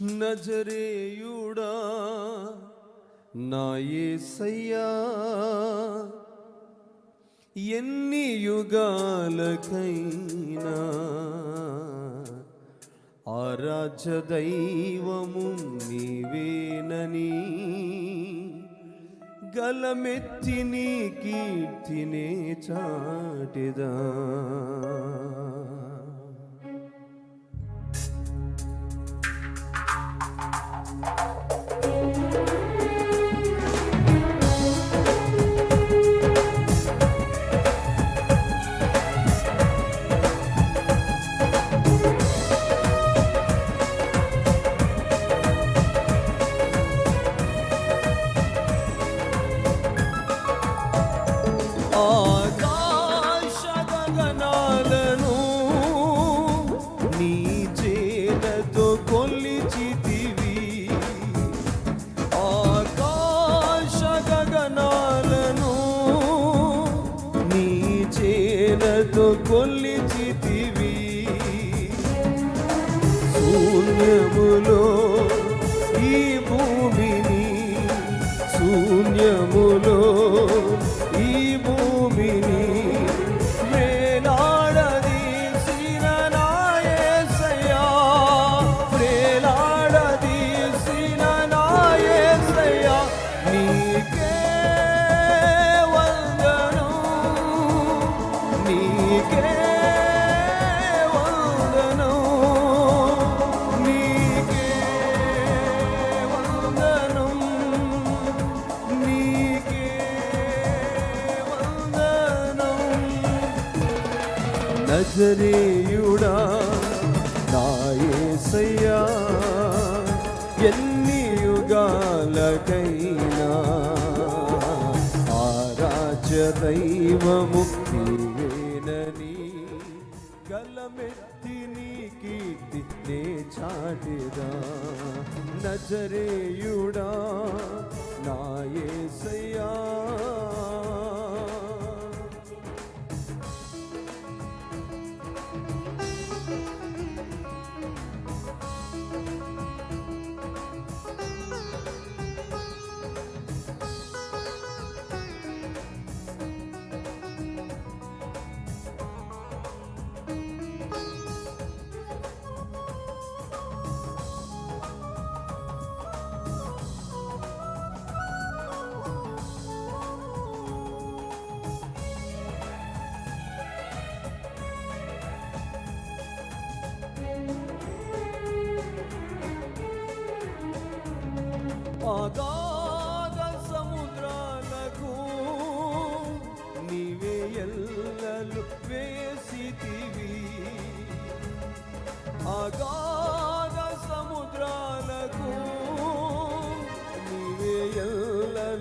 నజరేయుడా నా ఏసయ్యా ఎన్ని యుగాలకైనా ఆరాధ్య దైవము నీవేనని గలమెత్తి నీ కీర్తినే చాటిదా. కొలిచితివి శూన్యములో ఈ భూమిని శూన్యములో ఈ భూమిని వేలాడదీసిన నజరేయుడా నా యేసయ్యా ఎన్ని యుగాలకైనా ఆరాధ్య దైవము నీవేనని గలమెత్తి నీ కీర్తి నే చాటిదా నజరేయుడా నా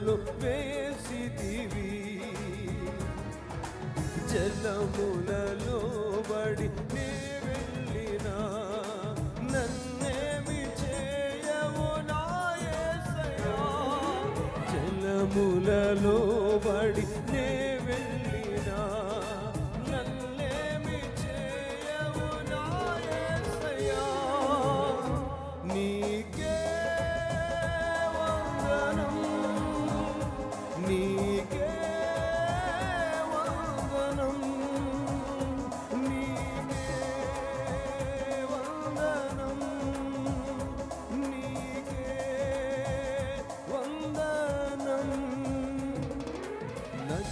ఎల్లలు వేసిదివి జలములలో బడి నే వెళ్ళినా నన్నేమి చేయము నా జలములలో బడి నే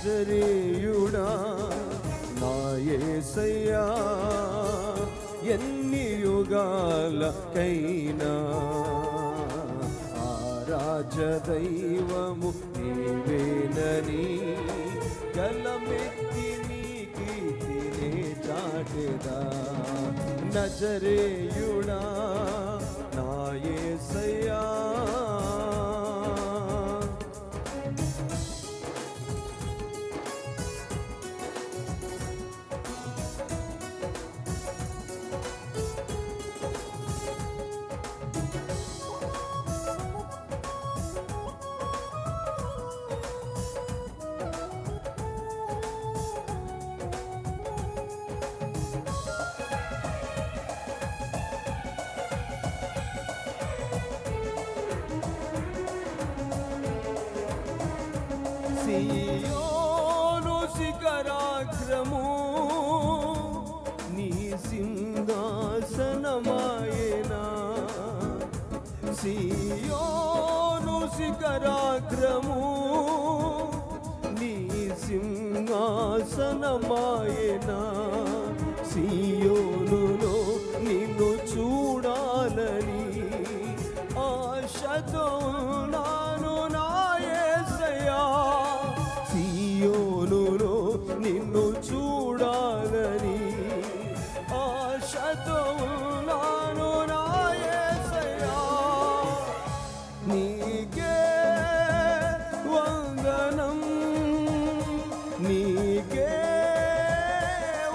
నజరేయుడా నా యేసయ్యా ఎన్ని యుగాలకైనా ఆరాజ దైవము నీవేనని గలమెత్తి నీ కీర్తినే చాటెదా. నజరేయుడా సియోను శిఖరాగ్రము నీ సింహాసనమాయనా? సియోను శిఖరాగ్రము నీ సింహాసనమాయనా? సియోనులో చూడాలని ఆశతో నాను నాయసయా నీకే వందనం నీకే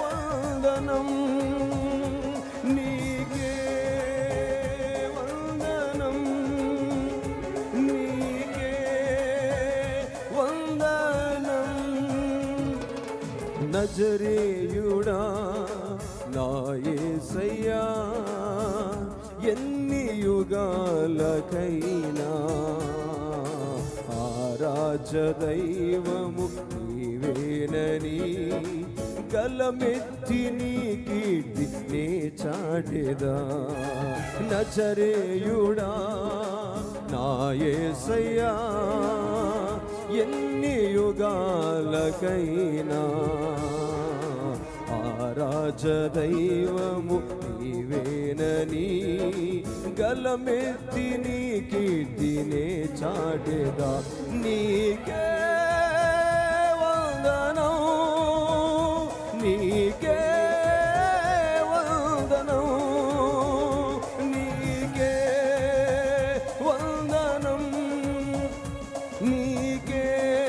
వందనం నజరేయుడా నా యేసయ్యా ఎన్ని యుగాలకైనా ఆరాజ దైవము నీవేనని గలమెత్తి నీ కీర్తి నే చాటెదా. నజరేయుడా నా యేసయ్యా ఎన్ని యుగాలకైనా ఆరాజదైవము నీవేనని గలమెత్తి నీ కీర్తినే చాటెదా నీకే गे